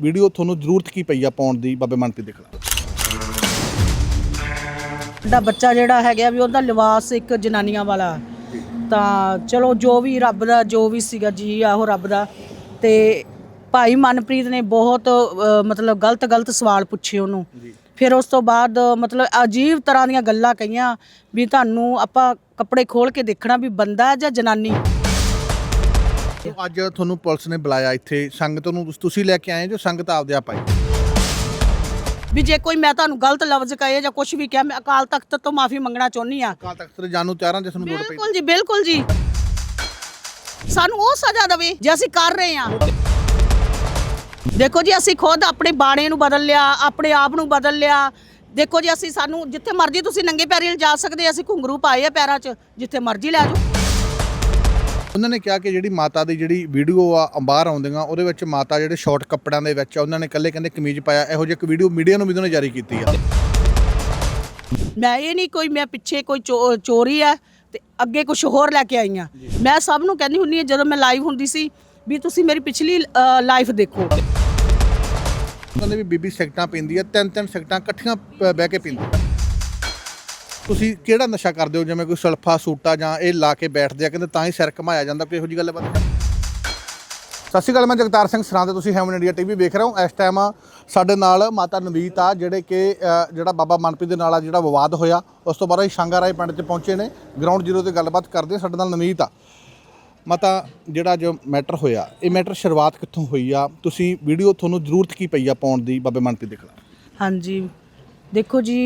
Video ਤੁਹਾਨੂੰ ਜ਼ਰੂਰਤ ਕੀ ਪਈ ਆ ਪਾਉਣ ਦੀ ਬਾਬੇ ਮਨਪ੍ਰੀਤ ਦੇ ਖਿਲਾਫ ਸਾਡਾ ਬੱਚਾ ਜਿਹੜਾ ਹੈਗਾ ਵੀ ਉਹਦਾ ਲਿਬਾਸ ਇੱਕ ਜਨਾਨੀਆਂ ਵਾਲਾ। ਤਾਂ ਚਲੋ ਜੋ ਵੀ ਰੱਬ ਦਾ ਜੋ ਵੀ ਸੀਗਾ ਜੀ ਆਹੋ ਰੱਬ ਦਾ। ਤੇ ਭਾਈ ਮਨਪ੍ਰੀਤ ਨੇ ਬਹੁਤ ਅ, ਮਤਲਬ ਗਲਤ ਗਲਤ ਸਵਾਲ ਪੁੱਛੇ ਉਹਨੂੰ। ਫਿਰ ਉਸ ਤੋਂ ਬਾਅਦ ਮਤਲਬ ਅਜੀਬ ਤਰ੍ਹਾਂ ਦੀਆਂ ਗੱਲਾਂ ਕਹੀਆਂ ਵੀ ਤੁਹਾਨੂੰ ਆਪਾਂ ਕੱਪੜੇ ਖੋਲ ਕੇ ਦੇਖਣਾ ਵੀ ਬੰਦਾ ਹੈ ਜਾਂ ਜਨਾਨੀ? ਅੱਜ ਤੁਹਾਨੂੰ ਪੁਲਿਸ ਨੇ ਬੁਲਾਇਆ ਇੱਥੇ। ਸੰਗਤ ਨੂੰ ਤੁਸ- ਲੈ ਕੇ ਆਏ ਜੋ ਸੰਗਤ ਆਪਦੇ ਆਪ ਆਈ? ਵੀ ਜੇ ਕੋਈ ਮੈਂ ਤੁਹਾਨੂੰ ਗਲਤ ਲਫ਼ਜ਼ ਕਹੇ ਜਾਂ ਕੁਝ ਵੀ ਕਿਹਾ ਮੈਂ ਅਕਾਲ ਤਖਤ ਤੋਂ ਮਾਫੀ ਮੰਗਣਾ ਚਾਹੁੰਦੀ ਆ ਕਾਲ ਤਖਤ ਤੇ ਜਾਣੂ ਤਿਆਰਾਂ ਜਿਸ ਨੂੰ ਲੋੜ ਪਈ ਬਿਲਕੁਲ ਜੀ ਬਿਲਕੁਲ ਜੀ। ਸਾਨੂੰ ਉਹ ਸਜ਼ਾ ਦੇਵੇ ਜੇ ਅਸੀਂ ਕਰ ਰਹੇ ਹਾਂ। ਦੇਖੋ ਜੀ ਅਸੀਂ ਖੁਦ ਆਪਣੇ ਬਾਣੇ ਨੂੰ ਬਦਲ ਲਿਆ ਆਪਣੇ ਆਪ ਨੂੰ ਬਦਲ ਲਿਆ। ਦੇਖੋ ਜੀ ਅਸੀਂ ਸਾਨੂੰ ਜਿੱਥੇ ਮਰਜ਼ੀ ਤੁਸੀਂ ਨੰਗੇ ਪੈਰੀ ਜਾ ਸਕਦੇ ਅਸੀਂ ਘੁੰਗਰੂ ਪਾਏ ਆ ਪੈਰਾਂ 'ਚ ਜਿੱਥੇ ਮਰਜ਼ੀ ਲੈ ਜਾਓ। ਉਹਨਾਂ ਨੇ ਕਿਹਾ ਕਿ ਜਿਹੜੀ ਮਾਤਾ ਦੀ ਜਿਹੜੀ ਵੀਡੀਓ ਆ ਬਾਹਰ ਆਉਂਦੀਆਂ ਉਹਦੇ ਵਿੱਚ ਮਾਤਾ ਜਿਹੜੇ ਸ਼ਾਰਟ ਕੱਪੜਿਆਂ ਦੇ ਵਿੱਚ ਆ, ਉਹਨਾਂ ਨੇ ਇਕੱਲੇ ਕਹਿੰਦੇ ਕਮੀਜ਼ ਪਾਇਆ। ਇਹੋ ਜਿਹੀ ਇੱਕ ਵੀਡੀਓ ਮੀਡੀਆ ਨੂੰ ਵੀ ਉਹਨਾਂ ਨੇ ਜਾਰੀ ਕੀਤੀ ਆ। ਮੈਂ ਇਹ ਨਹੀਂ ਕੋਈ ਮੈਂ ਪਿੱਛੇ ਕੋਈ ਚੋਰੀ ਹੈ ਤੇ ਅੱਗੇ ਕੁਝ ਹੋਰ ਲੈ ਕੇ ਆਈ ਹਾਂ ਮੈਂ ਸਭ ਨੂੰ ਕਹਿੰਦੀ ਹੁੰਦੀ ਹਾਂ ਜਦੋਂ ਮੈਂ ਲਾਈਵ ਹੁੰਦੀ ਸੀ ਵੀ ਤੁਸੀਂ ਮੇਰੀ ਪਿਛਲੀ ਲਾਈਫ ਦੇਖੋ। ਕਹਿੰਦੇ ਵੀ ਬੀਬੀ ਸਿਗਟਾਂ ਪੀਂਦੀ ਆ ਤਿੰਨ ਤਿੰਨ ਸਿਗਟਾਂ ਇਕੱਠੀਆਂ ਬਹਿ ਕੇ ਪੀਂਦੀ ਆ। ਤੁਸੀਂ ਕਿਹੜਾ ਨਸ਼ਾ ਕਰਦੇ ਹੋ? ਜਿਵੇਂ ਕੋਈ ਸਲਫਾ ਸੂਟਾ ਜਾਂ ਇਹ ਲਾ ਕੇ ਬੈਠਦੇ ਆ, ਕਹਿੰਦੇ ਤਾਂ ਹੀ ਸਿਰ ਘਮਾਇਆ ਜਾਂਦਾ, ਕੋਈ ਇਹੋ ਜਿਹੀ ਗੱਲ ਬਾਤ ਸਤਿ ਸ਼੍ਰੀ ਅਕਾਲ, ਮੈਂ ਜਗਤਾਰ ਸਿੰਘ ਸਰਾਂ ਤੇ ਤੁਸੀਂ ਹੈਵਨ ਇੰਡੀਆ ਟੀਵੀ ਵੇਖ ਰਹੇ ਹੋ। ਇਸ ਟਾਈਮ ਸਾਡੇ ਨਾਲ ਮਾਤਾ ਨਵੀਤ ਆ, ਜਿਹੜੇ ਕਿ ਜਿਹੜਾ ਬਾਬਾ ਮਨਪ੍ਰੀਤ ਦੇ ਨਾਲ ਆ, ਜਿਹੜਾ ਵਿਵਾਦ ਹੋਇਆ, ਉਸ ਤੋਂ ਬਾਅਦ ਇਹ ਸ਼ਾਂਗਾਰਾਏ ਪਿੰਡ 'ਚ ਪਹੁੰਚੇ ਨੇ। ਗਰਾਊਂਡ ਜ਼ੀਰੋ ਤੇ ਗੱਲਬਾਤ ਕਰਦੇ ਆ ਸਾਡੇ ਨਾਲ ਨਵੀਤ ਆ। ਮਾਤਾ, ਜਿਹੜਾ ਜੋ ਮੈਟਰ ਹੋਇਆ, ਇਹ ਮੈਟਰ ਸ਼ੁਰੂਆਤ ਕਿੱਥੋਂ ਹੋਈ ਆ? ਤੁਸੀਂ ਵੀਡੀਓ ਤੁਹਾਨੂੰ ਜ਼ਰੂਰਤ ਕੀ ਪਈ ਆ ਪਾਉਣ ਦੀ, ਬਾਬੇ ਮਨਪ੍ਰੀਤ ਦੇ ਖਿਲਾਫ? ਹਾਂਜੀ। ਦੇਖੋ ਜੀ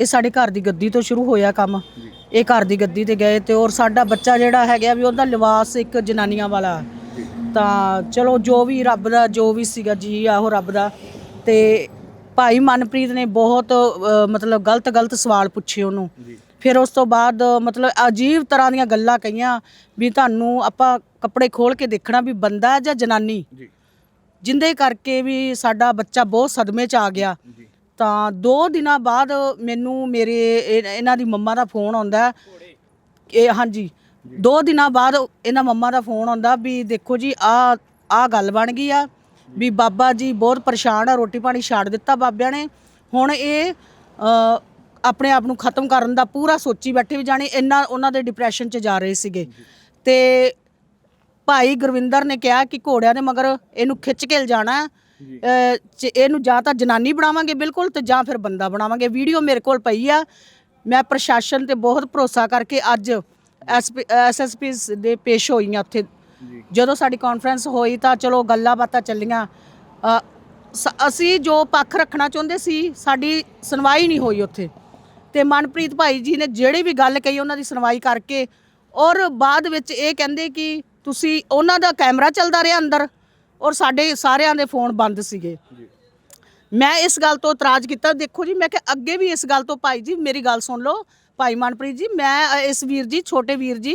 ਇਹ ਸਾਡੇ ਘਰ ਦੀ ਗੱਦੀ ਤੋਂ ਸ਼ੁਰੂ ਹੋਇਆ ਕੰਮ। ਇਹ ਘਰ ਦੀ ਗੱਦੀ ਤੇ ਗਏ ਤੇ ਔਰ ਸਾਡਾ ਬੱਚਾ ਜਿਹੜਾ ਹੈਗਾ ਵੀ ਉਹਦਾ ਲਿਬਾਸ ਇੱਕ ਜਨਾਨੀਆਂ ਵਾਲਾ। ਤਾਂ ਚਲੋ ਜੋ ਵੀ ਰੱਬ ਦਾ ਜੋ ਵੀ ਸੀਗਾ ਜੀ ਆਹੋ ਰੱਬ ਦਾ। ਤੇ ਭਾਈ ਮਨਪ੍ਰੀਤ ਨੇ ਬਹੁਤ ਮਤਲਬ ਗਲਤ ਗਲਤ ਸਵਾਲ ਪੁੱਛੇ ਉਹਨੂੰ। ਫਿਰ ਉਸ ਤੋਂ ਬਾਅਦ ਮਤਲਬ ਅਜੀਬ ਤਰ੍ਹਾਂ ਦੀਆਂ ਗੱਲਾਂ ਕਹੀਆਂ ਵੀ ਤੁਹਾਨੂੰ ਆਪਾਂ ਕੱਪੜੇ ਖੋਲ ਕੇ ਦੇਖਣਾ ਵੀ ਬੰਦਾ ਜਾਂ ਜਨਾਨੀ? ਜਿੰਦੇ ਕਰਕੇ ਵੀ ਸਾਡਾ ਬੱਚਾ ਬਹੁਤ ਸਦਮੇ 'ਚ ਆ ਗਿਆ। ਤਾਂ 2 ਦਿਨਾਂ ਬਾਅਦ ਮੈਨੂੰ ਮੇਰੇ ਇਹ- ਇਹਨਾਂ ਦੀ ਮੰਮਾ ਦਾ ਫੋਨ ਆਉਂਦਾ ਹੈ। ਇਹ ਹਾਂਜੀ 2 ਦਿਨਾਂ ਬਾਅਦ ਇਹਨਾਂ ਮੰਮਾ ਦਾ ਫੋਨ ਆਉਂਦਾ ਵੀ ਦੇਖੋ ਜੀ ਆ ਆ ਗੱਲ ਬਣ ਗਈ ਆ ਵੀ ਬਾਬਾ ਜੀ ਬਹੁਤ ਪਰੇਸ਼ਾਨ ਆ ਰੋਟੀ ਪਾਣੀ ਛੱਡ ਦਿੱਤਾ ਬਾਬਿਆਂ ਨੇ ਹੁਣ ਇਹ ਅ, ਆਪਣੇ ਆਪ ਨੂੰ ਖਤਮ ਕਰਨ ਦਾ ਪੂਰਾ ਸੋਚੀ ਬੈਠੇ ਵੀ ਜਾਣੇ ਇਹਨਾਂ ਉਹਨਾਂ ਦੇ ਡਿਪਰੈਸ਼ਨ 'ਚ ਜਾ ਰਹੇ ਸੀਗੇ ਤੇ ਭਾਈ ਗੁਰਵਿੰਦਰ ਨੇ ਕਿਹਾ ਕਿ ਘੋੜਿਆਂ ਦੇ ਮਗਰ ਇਹਨੂੰ ਖਿੱਚ ਕੇ ਲਿਜਾਣਾ ਹੈ। ਇਹਨੂੰ ਜਾਂ ਤਾਂ ਜਨਾਨੀ ਬਣਾਵਾਂਗੇ ਬਿਲਕੁਲ ਤੇ ਜਾਂ ਫਿਰ ਬੰਦਾ ਬਣਾਵਾਂਗੇ। ਵੀਡੀਓ ਮੇਰੇ ਕੋਲ ਪਈ ਆ। ਮੈਂ ਪ੍ਰਸ਼ਾਸਨ ਤੇ ਬਹੁਤ ਭਰੋਸਾ ਕਰਕੇ ਅੱਜ ਐਸਐਸਪੀ ਦੇ ਪੇਸ਼ ਹੋਈ ਹਾਂ ਉੱਥੇ। ਜਦੋਂ ਸਾਡੀ ਕਾਨਫਰੰਸ ਹੋਈ ਤਾਂ ਚਲੋ ਗੱਲਾਂ ਬਾਤਾਂ ਚੱਲੀਆਂ। ਅਸੀਂ ਜੋ ਪੱਖ ਰੱਖਣਾ ਚਾਹੁੰਦੇ ਸੀ ਸਾਡੀ ਸੁਣਵਾਈ ਨਹੀਂ ਹੋਈ ਉੱਥੇ। ਤੇ ਮਨਪ੍ਰੀਤ ਭਾਈ ਜੀ ਨੇ ਜਿਹੜੀ ਵੀ ਗੱਲ ਕਹੀ ਉਹਨਾਂ ਦੀ ਸੁਣਵਾਈ ਕਰਕੇ ਔਰ ਬਾਅਦ ਵਿੱਚ ਇਹ ਕਹਿੰਦੇ ਕਿ ਤੁਸੀਂ ਉਹਨਾਂ ਦਾ ਕੈਮਰਾ ਚੱਲਦਾ ਰਿਹਾ ਅੰਦਰ। ਔਰ ਸਾਡੇ ਸਾਰਿਆਂ ਦੇ ਫੋਨ ਬੰਦ ਸੀਗੇ। ਮੈਂ ਇਸ ਗੱਲ ਤੋਂ ਇਤਰਾਜ਼ ਕੀਤਾ ਦੇਖੋ ਜੀ ਮੈਂ ਕਿ ਅੱਗੇ ਵੀ ਇਸ ਗੱਲ ਤੋਂ ਭਾਈ ਜੀ ਮੇਰੀ ਗੱਲ ਸੁਣ ਲਓ ਭਾਈ ਮਨਪ੍ਰੀਤ ਜੀ ਮੈਂ ਇਸ ਵੀਰ ਜੀ ਛੋਟੇ ਵੀਰ ਜੀ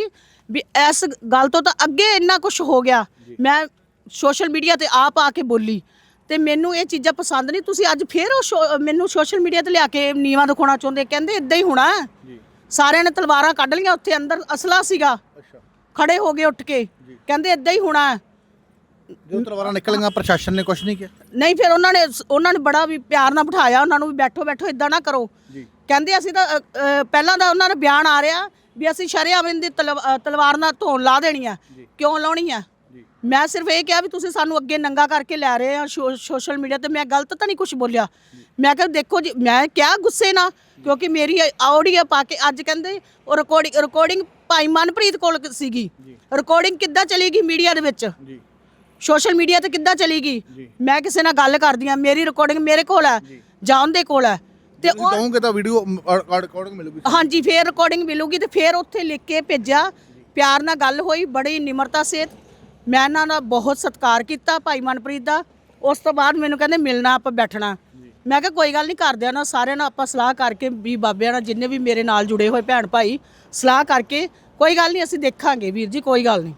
ਵੀ ਇਸ ਗੱਲ ਤੋਂ ਤਾਂ ਅੱਗੇ ਇੰਨਾ ਕੁਝ ਹੋ ਗਿਆ। ਮੈਂ ਸੋਸ਼ਲ ਮੀਡੀਆ ਤੇ ਆਪ ਆ ਕੇ ਬੋਲੀ ਤੇ ਮੈਨੂੰ ਇਹ ਚੀਜ਼ਾਂ ਪਸੰਦ ਨਹੀਂ। ਤੁਸੀਂ ਅੱਜ ਫੇਰ ਉਹ ਮੈਨੂੰ ਸੋਸ਼ਲ ਮੀਡੀਆ ਤੇ ਲਿਆ ਕੇ ਨੀਵਾ ਦਿਖਾਉਣਾ ਚਾਹੁੰਦੇ ਕਹਿੰਦੇ ਇਦਾਂ ਹੀ ਹੋਣਾ। ਜੀ। ਸਾਰਿਆਂ ਨੇ ਤਲਵਾਰਾਂ ਕੱਢ ਲਈਆਂ ਉੱਥੇ ਅੰਦਰ ਅਸਲਾ ਸੀਗਾ। ਅੱਛਾ। ਖੜੇ ਹੋ ਗਏ ਉੱਠ ਕੇ ਕਹਿੰਦੇ ਇਦਾਂ ਹੀ ਹੋਣਾ। ਜਦੋਂ ਤਲਵਾਰਾਂ ਨਿਕਲੀਆਂ ਪ੍ਰਸ਼ਾਸਨ ਨੇ ਕੁਝ ਨਹੀਂ ਕਿਹਾ ਨਹੀਂ ਫਿਰ ਉਹਨਾਂ ਨੇ ਉਹਨਾਂ ਨੇ ਬੜਾ ਵੀ ਪਿਆਰ ਨਾਲ ਬਿਠਾਇਆ ਉਹਨਾਂ ਨੂੰ ਵੀ ਬੈਠੋ ਬੈਠੋ ਇਦਾਂ ਨਾ ਕਰੋ। ਜੀ। ਕਹਿੰਦੇ ਅਸੀਂ ਤਾਂ ਅ, ਅ, ਪਹਿਲਾਂ ਦਾ ਉਹਨਾਂ ਦਾ ਬਿਆਨ ਆ ਰਿਹਾ ਵੀ ਅਸੀਂ ਸ਼ਰੇਆਮ ਦੀ ਤਲਵਾਰ ਨਾਲ ਧੌਣ ਲਾ ਦੇਣੀ ਆ। ਕਿਉਂ ਲਾਉਣੀ ਆ? ਜੀ। ਮੈਂ ਸਿਰਫ ਇਹ ਕਿਹਾ ਵੀ ਤੁਸੀਂ ਸਾਨੂੰ ਅੱਗੇ ਨੰਗਾ ਕਰਕੇ ਲੈ ਰਹੇ ਆ ਸੋਸ਼ਲ ਮੀਡੀਆ ਤੇ। ਮੈਂ ਗਲਤ ਤਾਂ ਨਹੀਂ ਕੁਝ ਬੋਲਿਆ। ਮੈਂ ਕਿਹਾ ਦੇਖੋ ਜੀ ਮੈਂ ਕਿਹਾ ਗੁੱਸੇ ਨਾਲ ਕਿਉਂਕਿ ਮੇਰੀ ਆਡੀਓ ਪਾ ਕੇ ਅੱਜ ਕਹਿੰਦੇ ਉਹ ਰਿਕਾਰਡਿੰਗ ਰਿਕਾਰਡਿੰਗ ਭਾਈ ਮਨਪ੍ਰੀਤ ਕੋਲ ਸੀਗੀ। ਰਿਕਾਰਡਿੰਗ ਕਿੱਦਾਂ ਚਲੇਗੀ ਮੀਡੀਆ ਦੇ ਵਿੱਚ? ਜੀ। ਸੋਸ਼ਲ ਮੀਡੀਆ ਤੇ ਕਿੱਦਾਂ ਚਲੇਗੀ ਜੀ। ਮੈਂ ਕਿਸੇ ਨਾਲ ਗੱਲ ਕਰਦੀ ਆ ਮੇਰੀ ਰਿਕਾਰਡਿੰਗ ਮੇਰੇ ਕੋਲ ਹੈ ਜਾਂ। ਉਹਦੇ ਕੋਲ ਹੈ। ਤੇ ਉਹ ਕਹੋਗੇ ਤਾਂ ਵੀਡੀਓ ਰਿਕਾਰਡਿੰਗ ਮਿਲੂਗੀ ਹਾਂਜੀ ਫੇਰ ਰਿਕਾਰਡਿੰਗ ਮਿਲੂਗੀ ਤੇ ਫੇਰ ਉੱਥੇ ਲਿਖ ਕੇ ਭੇਜਿਆ। ਪਿਆਰ ਨਾਲ ਗੱਲ ਹੋਈ ਬੜੀ ਨਿਮਰਤਾ ਸੇਤ ਮੈਂ ਇਹਨਾਂ ਦਾ ਬਹੁਤ ਸਤਿਕਾਰ ਕੀਤਾ ਭਾਈ ਮਨਪ੍ਰੀਤ ਦਾ। ਉਸ ਤੋਂ ਬਾਅਦ ਮੈਨੂੰ ਕਹਿੰਦੇ ਮਿਲਣਾ ਆਪਾਂ ਬੈਠਣਾ। ਮੈਂ ਕਿਹਾ ਕੋਈ ਗੱਲ ਨਹੀਂ ਕਰਦਿਆਂ ਨਾਲ ਸਾਰਿਆਂ ਨਾਲ ਆਪਾਂ ਸਲਾਹ ਕਰਕੇ ਵੀ ਬਾਬਿਆਂ ਨਾਲ ਜਿੰਨੇ ਵੀ ਮੇਰੇ ਨਾਲ ਜੁੜੇ ਹੋਏ ਭੈਣ ਭਾਈ ਸਲਾਹ ਕਰਕੇ ਕੋਈ ਗੱਲ ਨਹੀਂ ਅਸੀਂ ਦੇਖਾਂਗੇ ਵੀਰ ਜੀ ਕੋਈ ਗੱਲ ਨਹੀਂ।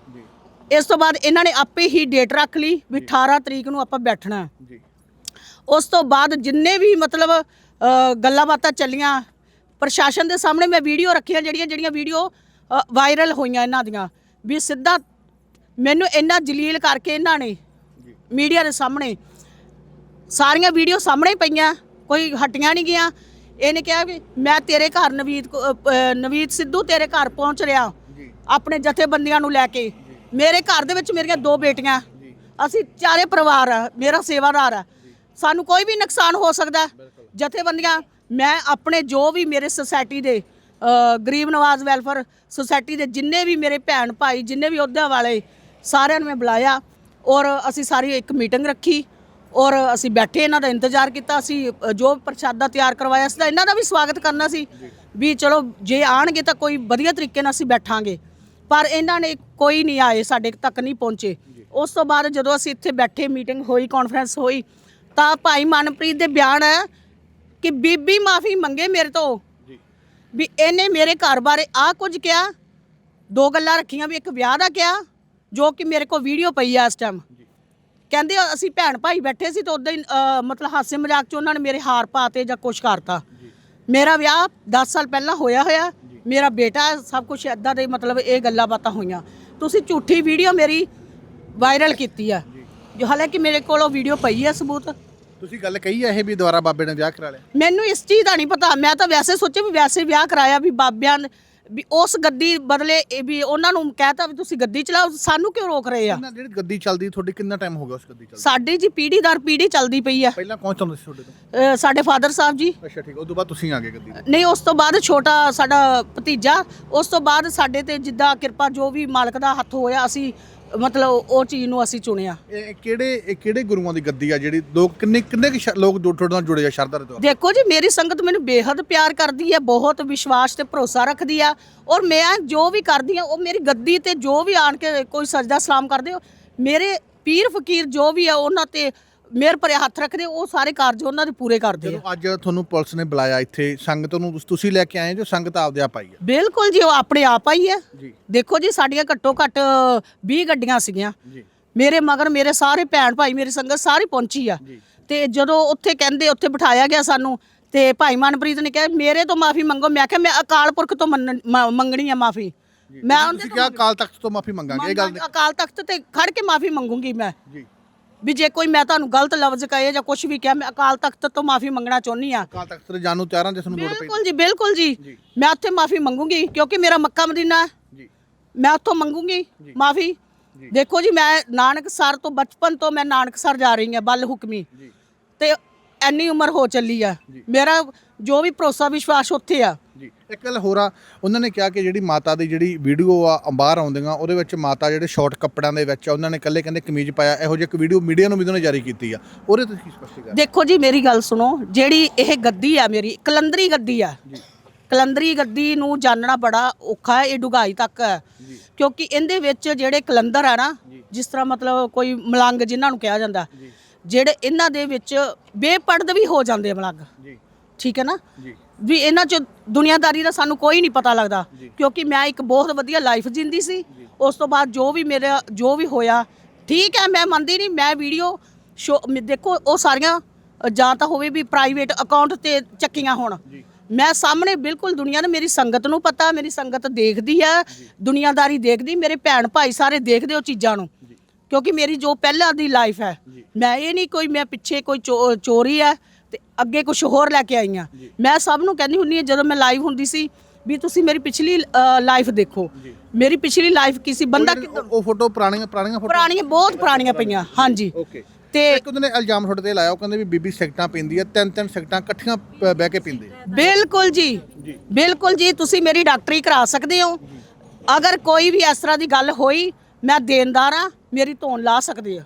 ਇਸ ਤੋਂ ਬਾਅਦ ਇਹਨਾਂ ਨੇ ਆਪੇ ਹੀ ਡੇਟ ਰੱਖ ਲਈ ਵੀ 18 ਤਰੀਕ ਨੂੰ ਆਪਾਂ ਬੈਠਣਾ। ਹੈ। ਜੀ। ਉਸ ਤੋਂ ਬਾਅਦ ਜਿੰਨੇ ਵੀ ਮਤਲਬ ਗੱਲਾਂ ਬਾਤਾਂ ਚੱਲੀਆਂ ਪ੍ਰਸ਼ਾਸਨ ਦੇ ਸਾਹਮਣੇ ਮੈਂ ਵੀਡੀਓ ਰੱਖੀਆਂ ਜਿਹੜੀਆਂ ਜਿਹੜੀਆਂ ਵੀਡੀਓ ਵਾਇਰਲ ਹੋਈਆਂ ਇਹਨਾਂ ਦੀਆਂ। ਵੀ ਸਿੱਧਾ ਮੈਨੂੰ ਇੰਨਾ ਜਲੀਲ ਕਰਕੇ ਇਹਨਾਂ ਨੇ ਮੀਡੀਆ ਦੇ ਸਾਹਮਣੇ ਸਾਰੀਆਂ ਵੀਡੀਓ ਸਾਹਮਣੇ ਪਈਆਂ ਕੋਈ ਹਟੀਆਂ ਨਹੀਂ ਗਿਆ ਇਹਨੇ ਕਿਹਾ ਵੀ ਮੈਂ ਤੇਰੇ ਘਰ ਅ, ਨਵੀਦ ਸਿੱਧੂ ਤੇਰੇ ਘਰ ਪਹੁੰਚ ਰਿਹਾ। ਆਪਣੇ ਜਥੇਬੰਦੀਆਂ ਨੂੰ ਲੈ ਕੇ। ਮੇਰੇ ਘਰ ਦੇ ਵਿੱਚ ਮੇਰੀਆਂ ਦੋ ਬੇਟੀਆਂ। ਅਸੀਂ ਚਾਰੇ ਪਰਿਵਾਰ ਆ ਮੇਰਾ ਸੇਵਾਦਾਰ ਆ। ਸਾਨੂੰ ਕੋਈ ਵੀ ਨੁਕਸਾਨ ਹੋ ਸਕਦਾ। ਜਥੇਬੰਦੀਆਂ ਮੈਂ ਆਪਣੇ ਜੋ ਵੀ ਮੇਰੇ ਸੁਸਾਇਟੀ ਦੇ ਗਰੀਬ ਨਵਾਜ਼ ਵੈਲਫੇਅਰ ਸੁਸਾਇਟੀ ਦੇ ਜਿੰਨੇ ਵੀ ਮੇਰੇ ਭੈਣ ਭਾਈ ਜਿੰਨੇ ਵੀ ਅਹੁਦਿਆਂ ਵਾਲੇ ਸਾਰਿਆਂ ਨੂੰ ਮੈਂ ਬੁਲਾਇਆ ਔਰ ਅਸੀਂ ਸਾਰੀ ਇੱਕ ਮੀਟਿੰਗ ਰੱਖੀ ਔਰ ਅਸੀਂ ਬੈਠੇ ਇਹਨਾਂ ਦਾ ਇੰਤਜ਼ਾਰ ਕੀਤਾ। ਅਸੀਂ ਜੋ ਪ੍ਰਸ਼ਾਦਾ ਤਿਆਰ ਕਰਵਾਇਆ ਸੀ ਤਾਂ ਇਹਨਾਂ ਦਾ ਵੀ ਸਵਾਗਤ ਕਰਨਾ ਸੀ ਵੀ ਚਲੋ ਜੇ ਆਣਗੇ ਤਾਂ ਕੋਈ ਵਧੀਆ ਤਰੀਕੇ ਨਾਲ ਅਸੀਂ ਬੈਠਾਂਗੇ। ਪਰ ਇਹਨਾਂ ਨੇ ਕੋਈ ਨਹੀਂ ਆਏ ਸਾਡੇ ਤੱਕ ਨਹੀਂ ਪਹੁੰਚੇ। ਉਸ ਤੋਂ ਬਾਅਦ ਜਦੋਂ ਅਸੀਂ ਇੱਥੇ ਬੈਠੇ ਮੀਟਿੰਗ ਹੋਈ ਕਾਨਫਰੰਸ ਹੋਈ ਤਾਂ ਭਾਈ ਮਨਪ੍ਰੀਤ ਦੇ ਬਿਆਨ ਹੈ ਕਿ ਬੀਬੀ ਮਾਫੀ ਮੰਗੇ ਮੇਰੇ ਤੋਂ। ਵੀ ਇਹਨੇ ਮੇਰੇ ਘਰ ਬਾਰੇ ਆ ਕੁਝ ਕਿਹਾ ਦੋ ਗੱਲਾਂ ਰੱਖੀਆਂ ਵੀ ਇੱਕ ਵਿਆਹ ਦਾ ਕਿਹਾ ਜੋ ਕਿ ਮੇਰੇ ਕੋਲ ਵੀਡੀਓ ਪਈ ਆ ਇਸ ਟਾਈਮ ਕਹਿੰਦੇ ਅਸੀਂ ਭੈਣ ਭਾਈ ਬੈਠੇ ਸੀ ਤਾਂ ਉਦਾਂ ਹੀ ਮਤਲਬ ਹਾਸੇ ਮਜ਼ਾਕ ਚ ਉਹਨਾਂ ਨੇ ਮੇਰੇ ਹਾਰ ਪਾਤੇ ਜਾਂ ਕੁਛ ਕਰਤਾ। ਮੇਰਾ ਵਿਆਹ 10 ਸਾਲ ਪਹਿਲਾਂ ਹੋਇਆ ਹੋਇਆ। ਮੇਰਾ ਬੇਟਾ ਸਭ ਕੁਝ ਐਦਾਂ ਦੇ ਮਤਲਬ ਇਹ ਗੱਲਾਂ ਬਾਤਾਂ ਹੋਈਆਂ। ਤੁਸੀਂ ਝੂਠੀ ਵੀਡੀਓ ਮੇਰੀ ਵਾਇਰਲ ਕੀਤੀ ਆ। ਜੋ। ਹਾਲਾਂਕਿ ਮੇਰੇ ਕੋਲ ਉਹ ਵੀਡੀਓ ਪਈ ਹੈ ਸਬੂਤ। ਤੁਸੀਂ ਗੱਲ ਕਹੀ ਹੈ ਇਹ ਵੀ ਦੁਆਰਾ ਬਾਬੇ ਨੇ ਵਿਆਹ ਕਰਾ ਲਿਆ। ਮੈਨੂੰ ਇਸ ਚੀਜ਼ ਦਾ ਨਹੀਂ ਪਤਾ। ਮੈਂ ਤਾਂ ਵੈਸੇ ਸੋਚਿਆ ਵੀ ਵੈਸੇ ਵਿਆਹ ਕਰਾਇਆ ਵੀ ਬਾਬਿਆਂ ਨੇ ਵੀ ਉਸ ਗੱਦੀ ਬਦਲੇ ਇਹ ਵੀ ਉਹਨਾਂ ਨੂੰ ਕਹਿਤਾ ਵੀ ਤੁਸੀਂ ਗੱਦੀ ਚਲਾਓ ਸਾਨੂੰ ਕਿਉਂ ਰੋਕ ਰਹੇ ਆ? ਕਿੰਨਾ ਜਿਹੜੀ ਗੱਦੀ ਚੱਲਦੀ ਤੁਹਾਡੀ ਕਿੰਨਾ ਟਾਈਮ ਹੋ ਗਿਆ ਉਸ ਗੱਦੀ ਚੱਲਦੀ ਸਾਡੀ ਜੀ ਪੀੜ੍ਹੀ ਦਰ ਪੀੜ੍ਹੀ ਚੱਲਦੀ ਪਈ ਆ। ਪਹਿਲਾਂ ਕੌਣ ਚਾਹੁੰਦਾ ਸੀ ਤੁਹਾਡੇ ਤੋਂ? ਅ, ਸਾਡੇ ਫਾਦਰ ਸਾਹਿਬ ਜੀ। ਅੱਛਾ ਠੀਕ। ਉਸ ਤੋਂ ਬਾਅਦ ਤੁਸੀਂ ਆ ਗਏ ਗੱਦੀ ਤੇ? ਨਹੀਂ ਉਸ ਤੋਂ ਬਾਅਦ ਛੋਟਾ ਸਾਡਾ ਭਤੀਜਾ ਉਸ ਤੋਂ ਬਾਅਦ ਸਾਡੇ ਤੇ ਜਿੱਦਾਂ ਕਿਰਪਾ ਜੋ ਵੀ ਮਾਲਕ ਦਾ ਹੱਥ ਹੋਇਆ ਅਸੀਂ ਮਤਲਬ ਉਹ ਚੀਜ਼ ਨੂੰ ਅਸੀਂ ਚੁਣਿਆ ਇਹ ਕਿਹੜੇ ਇਹ ਕਿਹੜੇ ਗੁਰੂਆਂ ਦੀ ਗੱਦੀ ਆ ਜਿਹੜੀ ਲੋਕ ਕਿੰਨੇ ਕਿੰਨੇ ਕੁ ਸ਼- ਲੋਕ ਤੁਹਾਡੇ ਨਾਲ ਜੁੜੇ ਆ ਸ਼ਰਧਾ ਦੇ ਤੌਰ ਤੇ? ਦੇਖੋ ਜੀ ਮੇਰੀ ਸੰਗਤ ਮੈਨੂੰ ਬੇਹੱਦ ਪਿਆਰ ਕਰਦੀ ਹੈ ਬਹੁਤ ਵਿਸ਼ਵਾਸ ਤੇ ਭਰੋਸਾ ਰੱਖਦੀ ਆ ਔਰ ਮੈਂ ਜੋ ਵੀ ਕਰਦੀ ਆ ਉਹ ਮੇਰੀ ਗੱਦੀ ਤੇ ਜੋ ਵੀ ਆਣ ਕੇ ਕੋਈ ਸਜਦਾ ਸਲਾਮ ਕਰਦੇ ਹੋ ਮੇਰੇ ਪੀਰ ਫਕੀਰ ਜੋ ਵੀ ਆ ਉਹਨਾਂ ਤੇ ਮੇਰ ਭਰੇ ਹੱਥ ਰੱਖਦੇ ਉਹ ਸਾਰੇ ਕਾਰਜ ਉਹਨਾਂ ਦੇ ਪੂਰੇ ਕਰਦੇ ਆ। ਜਦੋਂ ਅੱਜ ਤੁਹਾਨੂੰ ਪੁਲਿਸ ਨੇ ਬੁਲਾਇਆ ਇੱਥੇ ਸੰਗਤ ਨੂੰ ਤੁਸ- ਤੁਸੀਂ ਲੈ ਕੇ ਆਏ ਜੋ ਸੰਗਤ ਆਪਦੇ ਆਪ ਆਈ ਹੈ? ਬਿਲਕੁਲ ਜੀ ਉਹ ਆਪਣੇ ਆਪ ਆਈ ਹੈ। ਜੀ। ਦੇਖੋ ਜੀ ਸਾਡੀਆਂ ਘੱਟੋ ਘੱਟ 20 ਗੱਡੀਆਂ ਸੀਗੀਆਂ। ਜੀ। ਮੇਰੇ ਮਗਰ ਮੇਰੇ ਸਾਰੇ ਭੈਣ ਭਾਈ ਮੇਰੀ ਸੰਗਤ ਸਾਰੀ ਪਹੁੰਚੀ ਆ। ਜੀ। ਤੇ ਜਦੋਂ ਉੱਥੇ ਕਹਿੰਦੇ ਉੱਥੇ ਬਿਠਾਇਆ ਗਿਆ ਸਾਨੂੰ ਤੇ ਭਾਈ ਮਨਪ੍ਰੀਤ ਨੇ ਕਿਹਾ ਮੇਰੇ ਤੋਂ ਮਾਫੀ ਮੰਗੋ। ਮੈਂ ਕਿਹਾ ਮੈਂ ਅਕਾਲ ਪੁਰਖ ਤੋਂ ਮੰਨਣ- ਮ- ਮੰਗਣੀ ਆ ਮਾਫੀ। ਮੈਂ ਉਹਦੇ ਤੁਸੀਂ ਕਿਹਾ ਕਾਲ ਤਖਤ ਤੋਂ ਮਾਫੀ ਮੰਗਾਂਗੇ ਇਹ ਗੱਲ ਅਕਾਲ ਤਖਤ ਤੇ ਖੜ ਕੇ ਮਾਫੀ ਮੰਗੂੰਗੀ ਮੈਂ। ਜੀ। ਵੀ ਜੇ ਕੋਈ ਮੈਂ ਤੁਹਾਨੂੰ ਗਲਤ ਲਫ਼ਜ਼ ਕਹੇ ਜਾਂ ਕੁਝ ਵੀ ਕਿਹਾ ਮੈਂ ਅਕਾਲ ਤਖਤ ਤੋਂ ਮਾਫੀ ਮੰਗਣਾ ਚਾਹੁੰਦੀ ਆ ਕਾਲ ਤਖਤ ਤੇ ਜਾਣ ਨੂੰ ਤਿਆਰਾਂ ਜਿਸ ਨੂੰ ਲੋੜ ਪਈ। ਬਿਲਕੁਲ ਜੀ ਬਿਲਕੁਲ ਜੀ। ਮੈਂ ਉੱਥੇ ਮਾਫੀ ਮੰਗੂੰਗੀ ਕਿਉਂਕਿ ਮੇਰਾ ਮੱਕਾ ਮਦੀਨਾ ਹੈ। ਜੀ। ਮੈਂ ਉੱਥੋਂ ਮੰਗੂੰਗੀ ਮਾਫੀ। ਦੇਖੋ ਜੀ ਮੈਂ ਨਾਨਕਸਰ ਤੋਂ ਬਚਪਨ ਤੋਂ ਮੈਂ ਨਾਨਕਸਰ ਜਾ ਰਹੀ ਹਾਂ ਬੱਲ ਹੁਕਮੀ। ਜੀ। ਤੇ ਐਨੀ ਉਮਰ ਹੋ ਚੱਲੀ ਆ। ਮੇਰਾ ਜੋ ਵੀ ਭਰੋਸਾ ਵਿਸ਼ਵਾਸ ਉੱਥੇ ਆ। ਇੱਕ ਗੱਲ ਹੋਰ ਆ ਉਹਨਾਂ ਨੇ ਕਿਹਾ ਕਿ ਜਿਹੜੀ ਮਾਤਾ ਦੀ ਜਿਹੜੀ ਵੀਡੀਓ ਆ ਬਾਹਰ ਆਉਂਦੀਆਂ ਉਹਦੇ ਵਿੱਚ ਮਾਤਾ ਜਿਹੜੇ ਸ਼ਾਰਟ ਕੱਪੜਿਆਂ ਦੇ ਵਿੱਚ ਆ, ਉਹਨਾਂ ਨੇ ਕੱਲੇ ਕਹਿੰਦੇ ਕਮੀਜ਼ ਪਾਇਆ ਇਹੋ ਜਿਹੀ ਇੱਕ ਵੀਡੀਓ ਮੀਡੀਆ ਨੂੰ ਵੀ ਉਹਨਾਂ ਨੇ ਜਾਰੀ ਕੀਤੀ ਆ। ਉਹਦੇ ਤੁਸੀਂ ਕੀ ਸਪਸ਼ਟੀਕਰਨ ਦੇਖੋ ਜੀ ਮੇਰੀ ਗੱਲ ਸੁਣੋ ਜਿਹੜੀ ਇਹ ਗੱਦੀ ਆ ਮੇਰੀ ਕਲੰਦਰੀ ਗੱਦੀ ਆ। ਜੀ। ਕਲੰਦਰੀ ਗੱਦੀ ਨੂੰ ਜਾਣਨਾ ਬੜਾ ਔਖਾ ਹੈ ਇਹ ਡੁਗਾਈ ਤੱਕ ਹੈ। ਕਿਉਂਕਿ ਇਹਦੇ ਵਿੱਚ ਜਿਹੜੇ ਕਲੰਦਰ ਆ ਨਾ ਜਿਸ ਤਰ੍ਹਾਂ ਮਤਲਬ ਕੋਈ ਮਲੰਗ ਜਿਨ੍ਹਾਂ ਨੂੰ ਕਿਹਾ ਜਾਂਦਾ ਜਿਹੜੇ ਇਹਨਾਂ ਦੇ ਵਿੱਚ ਬੇਪਰਦ ਵੀ ਹੋ ਜਾਂਦੇ ਆ ਮਲੰਗ। ਜੀ। ਠੀਕ ਹੈ ਨਾ? ਜੀ। ਵੀ ਇਹਨਾਂ ਚ ਦੁਨੀਆਦਾਰੀ ਦਾ ਸਾਨੂੰ ਕੋਈ ਨਹੀਂ ਪਤਾ ਲੱਗਦਾ। ਕਿਉਂਕਿ ਮੈਂ ਇੱਕ ਬਹੁਤ ਵਧੀਆ ਲਾਈਫ ਜਿੰਦੀ ਸੀ। ਉਸ ਤੋਂ ਬਾਅਦ ਜੋ ਵੀ ਮੇਰਾ ਜੋ ਵੀ ਹੋਇਆ ਠੀਕ ਹੈ ਮੈਂ ਮੰਨਦੀ ਨਹੀਂ ਮੈਂ ਵੀਡੀਓ ਦੇਖੋ ਉਹ ਸਾਰੀਆਂ ਜਾਂ ਤਾਂ ਹੋਵੇ ਵੀ ਪ੍ਰਾਈਵੇਟ ਅਕਾਊਂਟ ਤੇ ਚੱਕੀਆਂ ਹੋਣ। ਮੈਂ ਸਾਹਮਣੇ ਬਿਲਕੁਲ ਦੁਨੀਆ ਨੇ ਮੇਰੀ ਸੰਗਤ ਨੂੰ ਪਤਾ ਮੇਰੀ ਸੰਗਤ ਦੇਖਦੀ ਹੈ ਦੁਨੀਆਦਾਰੀ ਦੇਖਦੀ ਮੇਰੇ ਭੈਣ ਭਾਈ ਸਾਰੇ ਦੇਖਦੇ ਉਹ ਚੀਜ਼ਾਂ ਨੂੰ। ਕਿਉਂਕਿ ਮੇਰੀ ਜੋ ਪਹਿਲਾਂ ਦੀ ਲਾਈਫ ਹੈ। ਮੈਂ ਇਹ ਨਹੀਂ ਕੋਈ ਮੈਂ ਪਿੱਛੇ ਕੋਈ ਚੋਰੀ ਹੈ ਅੱਗੇ ਕੁਝ ਹੋਰ ਲੈ ਕੇ ਆਈ ਹਾਂ ਮੈਂ ਸਭ ਨੂੰ ਕਹਿੰਦੀ ਹੁੰਦੀ ਹਾਂ ਜਦੋਂ ਮੈਂ ਲਾਈਵ ਹੁੰਦੀ ਸੀ ਵੀ ਤੁਸੀਂ ਮੇਰੀ ਪਿਛਲੀ ਲਾਈਫ ਦੇਖੋ। ਮੇਰੀ ਪਿਛਲੀ ਲਾਈਫ ਕੀ ਸੀ? ਬੰਦਾ ਉਹ ਜਿਹੜੀ- ਉਹ ਫੋਟੋ ਪੁਰਾਣੀਆਂ ਪੁਰਾਣੀਆਂ ਫੋਟੋ ਪੁਰਾਣੀਆਂ ਬਹੁਤ ਪੁਰਾਣੀਆਂ ਪਈਆਂ। ਹਾਂਜੀ। ਓਕੇ ਤੇ ਇੱਕ ਉਹਨੇ ਇਲਜ਼ਾਮ ਤੁਹਾਡੇ ਤੇ ਲਾਇਆ ਉਹ ਕਹਿੰਦੇ ਵੀ ਬੀਬੀ ਸਿਗਟਾਂ ਪੀਂਦੀ ਆ ਤਿੰਨ ਤਿੰਨ ਸਿਗਟਾਂ ਇਕੱਠੀਆਂ ਬਹਿ ਕੇ ਪੀਂਦੇ। ਬਿਲਕੁਲ ਜੀ। ਬਿਲਕੁਲ ਜੀ ਤੁਸੀਂ ਮੇਰੀ ਡਾਕਟਰੀ ਕਰਾ ਸਕਦੇ ਹੋ। ਅਗਰ ਕੋਈ ਵੀ ਇਸ ਤਰ੍ਹਾਂ ਦੀ ਗੱਲ ਹੋਈ ਮੈਂ ਦੇਣਦਾਰ ਆ ਮੇਰੀ ਧੌਣ ਲਾ ਸਕਦੇ ਆ।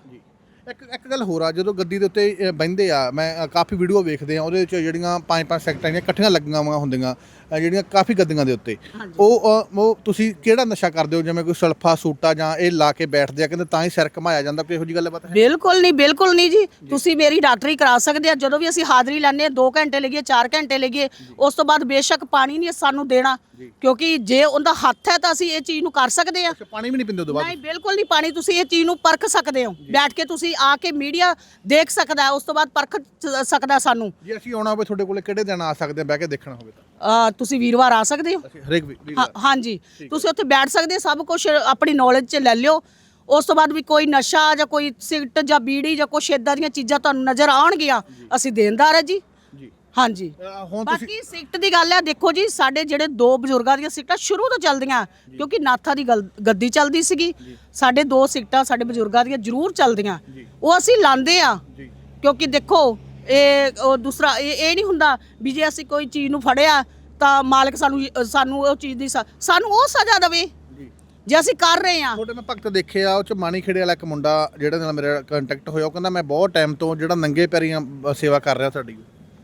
ਇੱਕ ਇੱਕ ਗੱਲ ਹੋਰ ਆ ਜਦੋਂ ਗੱਦੀ ਦੇ ਉੱਤੇ ਅ, ਬਹਿੰਦੇ ਆ ਮੈਂ ਅ, ਕਾਫੀ ਵੀਡੀਓ ਵੇਖਦੇ ਆ ਉਹਦੇ ਵਿੱਚ ਜਿਹੜੀਆਂ ਪੰਜ ਪੰਜ ਸੈਕਟਰਾਂ ਦੀਆਂ ਇਕੱਠੀਆਂ ਲੱਗੀਆਂ ਹੋਈਆਂ ਹੁੰਦੀਆਂ ਜਿਹੜੀਆਂ ਕਾਫੀ ਗੱਦੀਆਂ ਦੇ ਉੱਤੇ। ਉਹ ਉਹ ਤੁਸੀਂ ਕਿਹੜਾ ਨਸ਼ਾ ਕਰਦੇ ਹੋ? ਜਿਵੇਂ ਕੋਈ ਸਲਫਾ ਸੂਟਾ ਜਾਂ ਇਹ ਲਾ ਕੇ ਬੈਠਦੇ ਆ ਕਹਿੰਦੇ ਤਾਂ ਹੀ ਸਿਰ ਘਮਾਇਆ ਜਾਂਦਾ ਕੋਈ ਇਹੋ ਜੀ ਗੱਲਬਾਤ ਹੈ? ਬਿਲਕੁਲ ਨਹੀਂ ਬਿਲਕੁਲ ਨਹੀਂ ਜੀ। ਤੁਸੀਂ ਮੇਰੀ ਡਾਕਟਰੀ ਕਰਾ ਸਕਦੇ ਆ। ਜਦੋਂ ਵੀ ਅਸੀਂ ਹਾਜ਼ਰੀ ਲੈਣੇ 2 ਘੰਟੇ ਲਈਏ 4 ਘੰਟੇ ਲਈਏ ਉਸ ਤੋਂ ਬਾਅਦ ਬੇਸ਼ੱਕ ਪਾਣੀ ਨਹੀਂ ਸਾਨੂੰ ਦੇਣਾ। ਕਿਉਂਕਿ ਜੇ ਉਹਦਾ ਹੱਥ ਹੈ ਤਾਂ ਅਸੀਂ ਇਹ ਚੀਜ਼ ਨੂੰ ਕਰ ਸਕਦੇ ਆ। ਪਾਣੀ ਵੀ ਨਹੀਂ ਪੀਂਦੇ ਉਦੋਂ ਬਾਅਦ? ਨਹੀਂ ਬਿਲਕੁਲ ਨਹੀਂ ਪਾਣੀ ਤੁਸੀਂ ਇਹ ਚੀਜ਼ ਨੂੰ ਪਰਖ ਸਕਦੇ ਹੋ। ਬੈਠ ਕੇ ਤੁਸੀਂ ਆ ਕੇ ਮੀਡੀਆ ਦੇਖ ਸਕਦਾ ਉਸ ਤੋਂ ਬਾਅਦ ਪਰਖ ਸਕਦਾ ਸਾਨੂੰ। ਜੇ ਅਸੀਂ ਆਉਣਾ ਹੋਵੇ ਤੁਹਾਡੇ ਕੋਲੇ ਕਿਹੜੇ ਦਿਨ ਆ ਸਕਦੇ ਆ? ਬਹਿ ਕੇ ਦੇਖਣਾ ਹੋਵੇ ਤਾਂ। ਤੁਸੀਂ ਵੀਰਵਾਰ ਆ ਸਕਦੇ ਹੋ? ਅਸੀਂ ਹਰੇਕ ਵੀ ਵੀ- ਹਾਂ- ਹਾਂਜੀ। ਤੁਸੀਂ ਉੱਥੇ ਬੈਠ ਸਕਦੇ ਹੋ, ਸਭ ਕੁਝ ਆਪਣੀ ਨੌਲੇਜ 'ਚ ਲੈ ਲਿਓ। ਉਸ ਤੋਂ ਬਾਅਦ ਵੀ ਕੋਈ ਨਸ਼ਾ ਜਾਂ ਕੋਈ ਸਿਗਰਟ ਜਾਂ ਬੀੜੀ ਜਾਂ ਕੁਛ ਇਦਾਂ ਦੀਆਂ ਚੀਜ਼ਾਂ ਤੁਹਾਨੂੰ ਨਜ਼ਰ ਆਉਣਗੀਆਂ ਅਸੀਂ ਦੇਣਦਾਰ ਹੈ ਜੀ ਜੀ। ਹਾਂਜੀ। ਅ, ਹੁਣ ਤੁਸੀਂ ਬਾਕੀ ਸਿਗਰਟ ਦੀ ਗੱਲ ਹੈ ਦੇਖੋ ਜੀ ਸਾਡੇ ਜਿਹੜੇ ਦੋ ਬਜ਼ੁਰਗਾਂ ਦੀਆਂ ਸਿਗਰਟਾਂ ਸ਼ੁਰੂ ਤੋਂ ਚੱਲਦੀਆਂ ਕਿਉਂਕਿ ਨਾਥਾ ਦੀ ਗੱਲ- ਗੱਦੀ ਚੱਲਦੀ ਸੀਗੀ। ਸਾਡੇ ਦੋ ਸਿਗਰਟਾਂ ਸਾਡੇ ਬਜ਼ੁਰਗਾਂ ਦੀਆਂ ਜ਼ਰੂਰ ਚੱਲਦੀਆਂ। ਉਹ ਅਸੀਂ ਲਾਉਂਦੇ ਆ ਜੀ। ਕਿਉਂਕਿ ਦੇਖੋ ਇਹ ਉਹ ਦੂਸਰਾ ਇਹ ਇਹ ਨਹੀਂ ਹੁੰਦਾ ਵੀ ਜੇ ਅਸੀਂ ਕੋਈ ਚੀਜ਼ ਨੂੰ ਫੜਿਆ ਤਾਂ ਮਾਲਕ ਸਾਨੂੰ ਸਾਨੂੰ ਉਹ ਚੀਜ਼ ਦੀ ਸ- ਸਾਨੂੰ ਉਹ ਸਜ਼ਾ ਦੇਵੇ। ਜੀ। ਅਸੀਂ ਕਰ ਰਹੇ ਆ ਤੁਹਾਡੇ ਮੈਂ ਭਗਤ ਦੇਖਿਆ ਉਹ ਚ ਮਾਣੀ ਖੇੜੇ ਵਾਲਾ ਇੱਕ ਮੁੰਡਾ ਜਿਹੜੇ ਨਾਲ ਮੇਰਾ ਕੰਟੈਕਟ ਹੋਇਆ ਉਹ ਕਹਿੰਦਾ ਮੈਂ ਬਹੁਤ ਟਾਈਮ ਤੋਂ ਜਿਹੜਾ ਨੰਗੇ ਪੈਰੀਂ ਅ, ਸੇਵਾ ਕਰ ਰਿਹਾ ਤੁਹਾਡੀ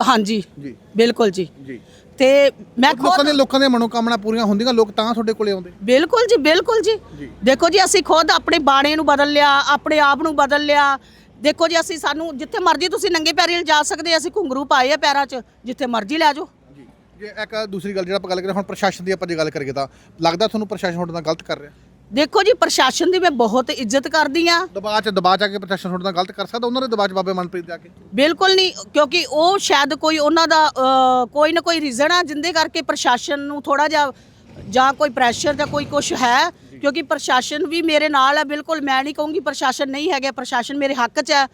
ਹਾਂਜੀ। ਜੀ। ਬਿਲਕੁਲ ਜੀ। ਜੀ। ਤੇ ਮੈਂ ਲੋਕਾਂ ਖੁਦ ਦੇ ਲੋਕਾਂ ਦੀਆਂ ਮਨੋਕਾਮਨਾ ਪੂਰੀਆਂ ਹੁੰਦੀਆਂ ਲੋਕ ਤਾਂ ਤੁਹਾਡੇ ਕੋਲੇ ਆਉਂਦੇ। ਬਿਲਕੁਲ ਜੀ ਬਿਲਕੁਲ ਜੀ। ਜੀ। ਦੇਖੋ ਜੀ ਅਸੀਂ ਖੁਦ ਆਪਣੇ ਬਾਣੇ ਨੂੰ ਬਦਲ ਲਿਆ ਆਪਣੇ ਆਪ ਨੂੰ ਬਦਲ ਲਿਆ ਦੇਖੋ ਜੀ ਅਸੀਂ ਸਾਨੂੰ ਜਿੱਥੇ ਮਰਜ਼ੀ ਤੁਸੀਂ ਨੰਗੇ ਪੈਰੀ ਜਾ ਸਕਦੇ ਅਸੀਂ ਘੁੰਗਰੂ ਪਾਏ ਆ ਪੈਰਾਂ 'ਚ ਜਿੱਥੇ ਮਰਜ਼ੀ ਲੈ ਜਾਓ। ਜੀ। ਜੇ ਇੱਕ ਦੂਸਰੀ ਗੱਲ ਜਿਹੜਾ ਆਪਾਂ ਗੱਲ ਕਰੀਏ ਹੁਣ ਪ੍ਰਸ਼ਾਸਨ ਦੀ ਆਪਾਂ ਜੇ ਗੱਲ ਕਰੀਏ ਤਾਂ ਲੱਗਦਾ ਤੁਹਾਨੂੰ ਪ੍ਰਸ਼ਾਸਨ ਤੁਹਾਡੇ ਨਾਲ ਗਲਤ ਕਰ ਰਿਹਾ? ਦੇਖੋ ਜੀ ਪ੍ਰਸ਼ਾਸਨ ਦੀ ਮੈਂ ਬਹੁਤ ਇੱਜ਼ਤ ਕਰਦੀ ਆ ਦਬਾਅ ਚ ਦਬਾਅ ਚ ਆ ਕੇ ਪ੍ਰਸ਼ਾਸਨ ਤੁਹਾਡੇ ਨਾਲ ਗਲਤ ਕਰ ਸਕਦਾ? ਉਹਨਾਂ ਦੇ ਦਬਾਅ ਚ ਬਾਬੇ ਮਨਪ੍ਰੀਤ ਦੇ ਆ ਕੇ? ਬਿਲਕੁਲ ਨਹੀਂ ਕਿਉਂਕਿ ਉਹ ਸ਼ਾਇਦ ਕੋਈ ਉਹਨਾਂ ਦਾ ਅ, ਕੋਈ ਨਾ ਕੋਈ ਰੀਜ਼ਨ ਆ ਜਿੰਦੇ ਕਰਕੇ ਪ੍ਰਸ਼ਾਸਨ ਨੂੰ ਥੋੜਾ ਜਿਹਾ ਜਾਂ ਕੋਈ ਪ੍ਰੈਸ਼ਰ ਜਾਂ ਕੋਈ ਕੁਝ ਹੈ ਕਿਉਂਕਿ ਪ੍ਰਸ਼ਾਸਨ ਵੀ ਮੇਰੇ ਨਾਲ ਹੈ ਬਿਲਕੁਲ ਮੈਂ ਨਹੀਂ ਕਹੂੰਗੀ ਪ੍ਰਸ਼ਾਸਨ ਨਹੀਂ ਹੈਗਾ ਪ੍ਰਸ਼ਾਸਨ ਮੇਰੇ ਹੱਕ 'ਚ ਹੈ।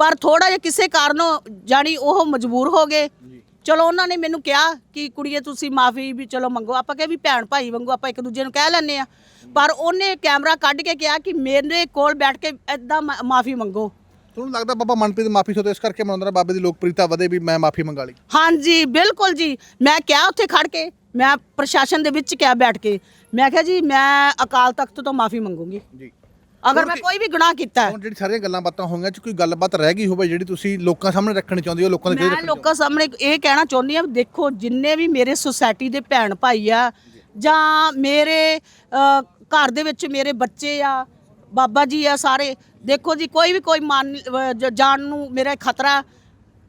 ਪਰ ਥੋੜਾ ਜਿਹਾ ਕਿਸੇ ਕਾਰਨੋਂ ਜਾਣੀ ਉਹ ਮਜਬੂਰ ਹੋ ਗਏ। ਚਲੋ ਉਹਨਾਂ ਨੇ ਮੈਨੂੰ ਕਿਹਾ ਕਿ ਕੁੜੀਏ ਤੁਸੀਂ ਮਾਫੀ ਵੀ ਚਲੋ ਮੰਗੋ। ਆਪਾਂ ਕਹੇ ਵੀ ਭੈਣ ਭਾਈ ਵਾਂਗੂ ਆਪਾਂ ਇੱਕ ਦੂਜੇ ਨੂੰ ਕਹਿ ਲੈਂਦੇ ਆ ਪਰ ਉਹਨੇ ਕੈਮਰਾ ਕੱਢ ਕੇ ਕਿਹਾ ਕਿ ਮੇਰੇ ਕੋਲ ਬੈਠ ਕੇ ਐਦਾਂ ਮਾਫੀ ਮੰਗੋ। ਤੁਹਾਨੂੰ ਲੱਗਦਾ ਬਾਬਾ ਮਨਪ੍ਰੀਤ ਮਾਫੀ ਸੋਤੇ ਇਸ ਕਰਕੇ ਮਨਾਉਂਦਾ ਨਾ ਬਾਬੇ ਦੀ ਲੋਕਪ੍ਰਿਯਤਾ ਵਧੇ ਵੀ ਮੈਂ ਮਾਫੀ ਮੰਗਾ ਲਈ? ਹਾਂਜੀ ਬਿਲਕੁਲ ਜੀ। ਮੈਂ ਕਿਹਾ ਉੱਥੇ ਖੜ ਕੇ ਮੈਂ ਪ੍ਰਸ਼ਾਸਨ ਦੇ ਵਿੱਚ ਕਿਹਾ ਬੈਠ ਕੇ। ਮੈਂ ਕਿਹਾ ਜੀ ਮੈਂ ਅਕਾਲ ਤਖਤ ਤੋਂ ਮਾਫੀ ਮੰਗੂੰਗੀ। ਜੀ। ਅਗਰ ਮੈਂ ਕੋਈ ਵੀ ਗੁਨਾਹ ਕੀਤਾ ਹੈ। ਹੁਣ ਜਿਹੜੀ ਸਾਰੀਆਂ ਗੱਲਾਂ ਬਾਤਾਂ ਹੋਈਆਂ ਚ ਕੋਈ ਗੱਲਬਾਤ ਰਹਿ ਗਈ ਹੋਵੇ ਜਿਹੜੀ ਤੁਸੀਂ ਲੋਕਾਂ ਸਾਹਮਣੇ ਰੱਖਣੀ ਚਾਹੁੰਦੇ ਹੋ ਲੋਕਾਂ ਦੇ ਮੈਂ ਲੋਕਾਂ ਸਾਹਮਣੇ ਇਹ ਕਹਿਣਾ ਚਾਹੁੰਦੀ ਹਾਂ ਦੇਖੋ ਜਿੰਨੇ ਵੀ ਮੇਰੇ ਸੁਸਾਇਟੀ ਦੇ ਭੈਣ ਭਾਈ ਆ ਜਾਂ ਮੇਰੇ ਅ, ਘਰ ਦੇ ਵਿੱਚ ਮੇਰੇ ਬੱਚੇ ਆ ਬਾਬਾ ਜੀ ਆ ਸਾਰੇ ਦੇਖੋ ਜੀ ਕੋਈ ਵੀ ਕੋਈ ਮਨ ਅ, ਜ- ਜਾਨ ਨੂੰ ਮੇਰਾ ਖਤਰਾ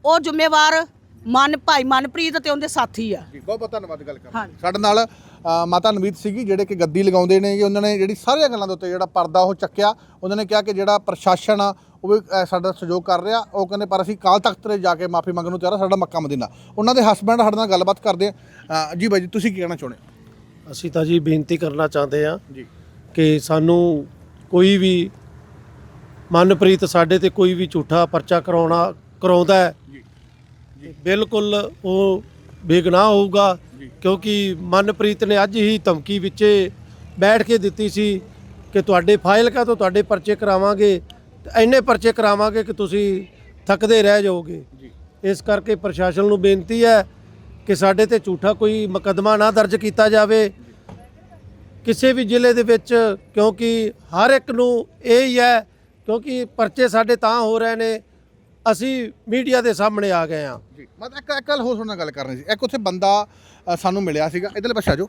ਉਹ ਜ਼ਿੰਮੇਵਾਰ ਮਨ ਭਾਈ ਮਨਪ੍ਰੀਤ ਤੇ ਉਹਦੇ ਸਾਥੀ ਆ ਜੀ ਬਹੁਤ ਬਹੁਤ ਧੰਨਵਾਦ ਗੱਲ ਕਰਨ। ਲਈ। ਸਾਡੇ ਨਾਲ ਅ, ਮਾਤਾ ਨਵੀਤ ਸੀਗੀ ਜਿਹੜੇ ਕਿ ਗੱਦੀ ਲਗਾਉਂਦੇ ਨੇ ਜੀ ਉਹਨਾਂ ਨੇ ਜਿਹੜੀ ਸਾਰੀਆਂ ਗੱਲਾਂ ਦੇ ਉੱਤੇ ਜਿਹੜਾ ਪਰਦਾ ਉਹ ਚੱਕਿਆ ਉਹਨਾਂ ਨੇ ਕਿਹਾ ਕਿ ਜਿਹੜਾ ਪ੍ਰਸ਼ਾਸਨ ਆ ਉਹ ਵੀ ਅ, ਸਾਡਾ ਸਹਿਯੋਗ ਕਰ ਰਿਹਾ ਉਹ ਕਹਿੰਦੇ ਪਰ ਅਸੀਂ ਕਾਲ ਤਖਤ ਤੇ ਜਾ ਕੇ ਮਾਫੀ ਮੰਗਣ ਨੂੰ ਤਿਆਰ ਆ ਸਾਡਾ ਮੱਕਾ ਮਦੀਨਾ ਉਹਨਾਂ ਦੇ ਹਸਬੰਡ ਸਾਡੇ ਨਾਲ ਗੱਲਬਾਤ ਕਰਦੇ ਆ ਅ, ਜੀ ਬਾਈ ਜੀ ਤੁਸੀਂ ਕੀ ਕਹਿਣਾ ਚਾਹੁੰਦੇ ਹੋ? ਅਸੀਂ ਤਾਂ ਜੀ ਬੇਨਤੀ ਕਰਨਾ ਚਾਹੁੰਦੇ ਹਾਂ ਜੀ ਕਿ ਸਾਨੂੰ ਕੋਈ ਵੀ ਮਨਪ੍ਰੀਤ ਸਾਡੇ ਤੇ ਕੋਈ ਵੀ ਝੂਠਾ ਪਰਚਾ ਕਰਾਉਣਾ ਕਰਾਉਂਦਾ ਹੈ ਬਿਲਕੁਲ ਉਹ ਬੇਗਨਾਹ ਹੋਊਗਾ। ਕਿਉਂਕਿ ਮਨਪ੍ਰੀਤ ਨੇ ਅੱਜ ਹੀ ਧਮਕੀ ਵਿੱਚ ਬੈਠ ਕੇ ਦਿੱਤੀ ਸੀ ਕਿ ਤੁਹਾਡੇ ਫਾਈਲ ਕਾ ਤੋਂ ਤੁਹਾਡੇ ਪਰਚੇ ਕਰਾਵਾਂਗੇ ਇੰਨੇ ਪਰਚੇ ਕਰਾਵਾਂਗੇ ਕਿ ਤੁਸੀਂ ਥੱਕਦੇ ਰਹਿ ਜਾਓਗੇ। ਇਸ ਕਰਕੇ ਪ੍ਰਸ਼ਾਸਨ ਨੂੰ ਬੇਨਤੀ ਹੈ ਕਿ ਸਾਡੇ ਤੇ ਝੂਠਾ ਕੋਈ ਮੁਕੱਦਮਾ ਨਾ ਦਰਜ ਕੀਤਾ ਜਾਵੇ। ਕਿਸੇ ਵੀ ਜ਼ਿਲ੍ਹੇ ਦੇ ਵਿੱਚ ਕਿਉਂਕਿ ਹਰ ਇੱਕ ਨੂੰ ਇਹ ਹੀ ਹੈ ਕਿਉਂਕਿ ਪਰਚੇ ਸਾਡੇ ਤਾਂ ਹੋ ਰਹੇ ਨੇ ਅਸੀਂ ਮੀਡੀਆ ਦੇ ਸਾਹਮਣੇ ਆ ਗਏ ਹਾਂ। ਜੀ ਮੈਂ ਤਾਂ ਇੱਕ ਇੱਕ ਗੱਲ ਹੋਰ ਤੁਹਾਡੇ ਨਾਲ ਗੱਲ ਕਰਨੀ ਸੀ। ਇੱਕ ਉੱਥੇ ਬੰਦਾ ਅ, ਸਾਨੂੰ ਮਿਲਿਆ ਸੀਗਾ। ਇਧਰਲੇ ਪਾਸੇ ਆ ਜਾਓ।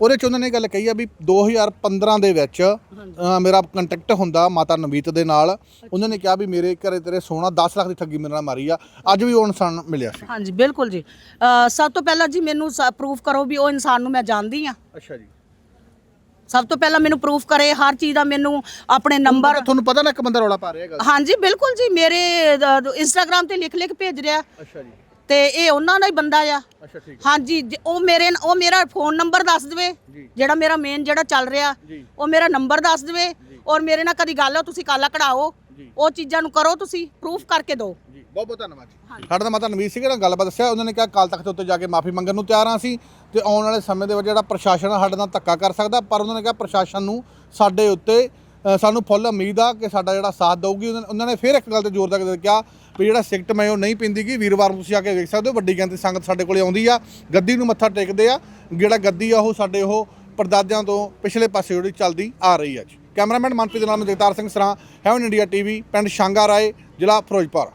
ਉਹਦੇ ਚ ਉਹਨਾਂ ਨੇ ਗੱਲ ਕਹੀ ਆ ਵੀ 2015 ਦੇ ਵਿੱਚ ਅ, ਮੇਰਾ ਕੰਟੈਕਟ ਹੁੰਦਾ ਮਾਤਾ ਨਵੀਤ ਦੇ ਨਾਲ। ਉਹਨਾਂ ਨੇ ਕਿਹਾ ਵੀ ਮੇਰੇ ਘਰੇ ਤੇਰੇ ਸੋਨਾ 10 ਲੱਖ ਦੀ ਠੱਗੀ ਮੇਰੇ ਨਾਲ ਮਾਰੀ ਆ। ਅੱਜ ਵੀ ਉਹ ਇਨਸਾਨ ਮਿਲਿਆ ਸੀ। ਹਾਂਜੀ ਬਿਲਕੁਲ ਜੀ। ਅ, ਸਭ ਤੋਂ ਪਹਿਲਾਂ ਜੀ ਮੈਨੂੰ ਪ੍ਰੂਫ ਕਰੋ ਵੀ ਉਹ ਇਨਸਾਨ ਨੂੰ ਮੈਂ ਜਾਣਦੀ ਆ ਅੱਛਾ ਜੀ। ਸਭ ਤੋਂ ਪਹਿਲਾਂ ਮੈਨੂੰ ਪ੍ਰੂਫ ਕਰੇ ਹਰ ਚੀਜ਼ ਦਾ ਮੈਨੂੰ ਆਪਣੇ ਨੰਬਰ ਤੁਹਾਨੂੰ ਪਤਾ ਨਾ ਇੱਕ ਬੰਦਾ ਰੌਲਾ ਪਾ ਰਿਹਾ ਹੈਗਾ। ਹਾਂਜੀ ਬਿਲਕੁਲ ਜੀ ਮੇਰੇ ਇੰਸਟਾਗ੍ਰam ਤੇ ਲਿਖ ਲਿਖ ਭੇਜ ਰਿਹਾ। ਅੱਛਾ ਜੀ। ਤੇ ਇਹ ਉਹਨਾਂ ਦਾ ਹੀ ਬੰਦਾ ਆ। ਅੱਛਾ ਠੀਕ ਹਾਂਜੀ ਜ- ਉਹ ਮੇਰੇ ਉਹ ਮੇਰਾ ਫੋਨ ਨੰਬਰ ਦੱਸ ਦੇਵੇ। ਜਿਹੜਾ ਮੇਰਾ ਮੇਨ ਜਿਹੜਾ ਚੱਲ ਰਿਹਾ। ਉਹ ਮੇਰਾ ਨੰਬਰ ਦੱਸ ਦੇਵੇ। ਔਰ ਮੇਰੇ ਨਾਲ ਕਦੀ ਗੱਲ ਹੋ ਤੁਸੀਂ ਕਾਲਾ ਕਢਾਓ। ਉਹ ਚੀਜ਼ਾਂ ਨੂੰ ਕਰੋ ਤੁਸੀਂ ਪ੍ਰੂਫ ਕਰਕੇ ਦਿਓ। ਜੀ। ਬਹੁਤ ਬਹੁਤ ਧੰਨਵਾਦ ਜੀ। ਸਾਡੇ ਦਾ ਮਾਤਾ ਨਵੀਰ ਸੀਗੇ ਨਾ ਗੱਲਬਾਤ ਦੱਸਿਆ ਉਹਨਾਂ ਨੇ ਕਿਹਾ ਕਾਲ ਤਖਤ ਉੱਤੇ ਜਾ ਕੇ ਮਾਫੀ ਮੰਗਣ ਨੂੰ ਤਿਆਰ ਹਾਂ ਸੀ ਤੇ ਆਉਣ ਵਾਲੇ ਸਮੇਂ ਦੇ ਵਿੱਚ ਜਿਹੜਾ ਪ੍ਰਸ਼ਾਸਨ ਆ ਸਾਡੇ ਨਾਲ ਧੱਕਾ ਕਰ ਸਕਦਾ ਪਰ ਉਹਨਾਂ ਨੇ ਕਿਹਾ ਪ੍ਰਸ਼ਾਸਨ ਨੂੰ ਸਾਡੇ ਉੱਤੇ ਸਾਨੂੰ ਫੁੱਲ ਉਮੀਦ ਆ ਕਿ ਸਾਡਾ ਜਿਹੜਾ ਸਾਥ ਦਊਗੀ। ਉਹਨਾਂ ਨੇ ਫਿਰ ਇੱਕ ਗੱਲ ਤੇ ਜ਼ੋਰ ਦੇ ਕੇ ਕਿਹਾ ਵੀ ਜਿਹੜਾ ਸਿਗਟ ਮੈਂ ਉਹ ਨਹੀਂ ਪਿੰਦੀ ਗੀ ਵੀਰਵਾਰ ਨੂੰ ਤੁਸੀਂ ਆ ਕੇ ਵੇਖ ਸਕਦੇ ਹੋ ਵੱਡੀ ਗਿਣਤੀ ਸੰਗਤ ਸਾਡੇ ਕੋਲੇ ਆਉਂਦੀ ਆ। ਗੱਦੀ ਨੂੰ ਮੱਥਾ ਟੇਕਦੇ ਆ ਜਿਹੜਾ ਗੱਦੀ ਆ ਉਹ ਸਾਡੇ ਉਹ ਪਰਦਾਦਿਆਂ ਤੋਂ ਪਿਛਲੇ ਪਾਸੇ ਜਿਹੜੀ ਚੱਲਦੀ ਆ ਰਹੀ ਆ ਜੀ। ਕੈਮਰਾਮੈਨ ਮਨਪ੍ਰੀਤ ਦੇ ਨਾਲ ਮੈਂ ਜਗਤਾਰ ਸਿੰਘ ਸਰਾਂ ਹੈਵਨ ਇੰਡੀਆ ਟੀਵੀ ਪਿੰਡ ਸ਼ਾਂਗਾ ਰਾਏ, ਜ਼ਿਲ੍ਹਾ ਫਿਰੋਜ਼ਪੁਰ।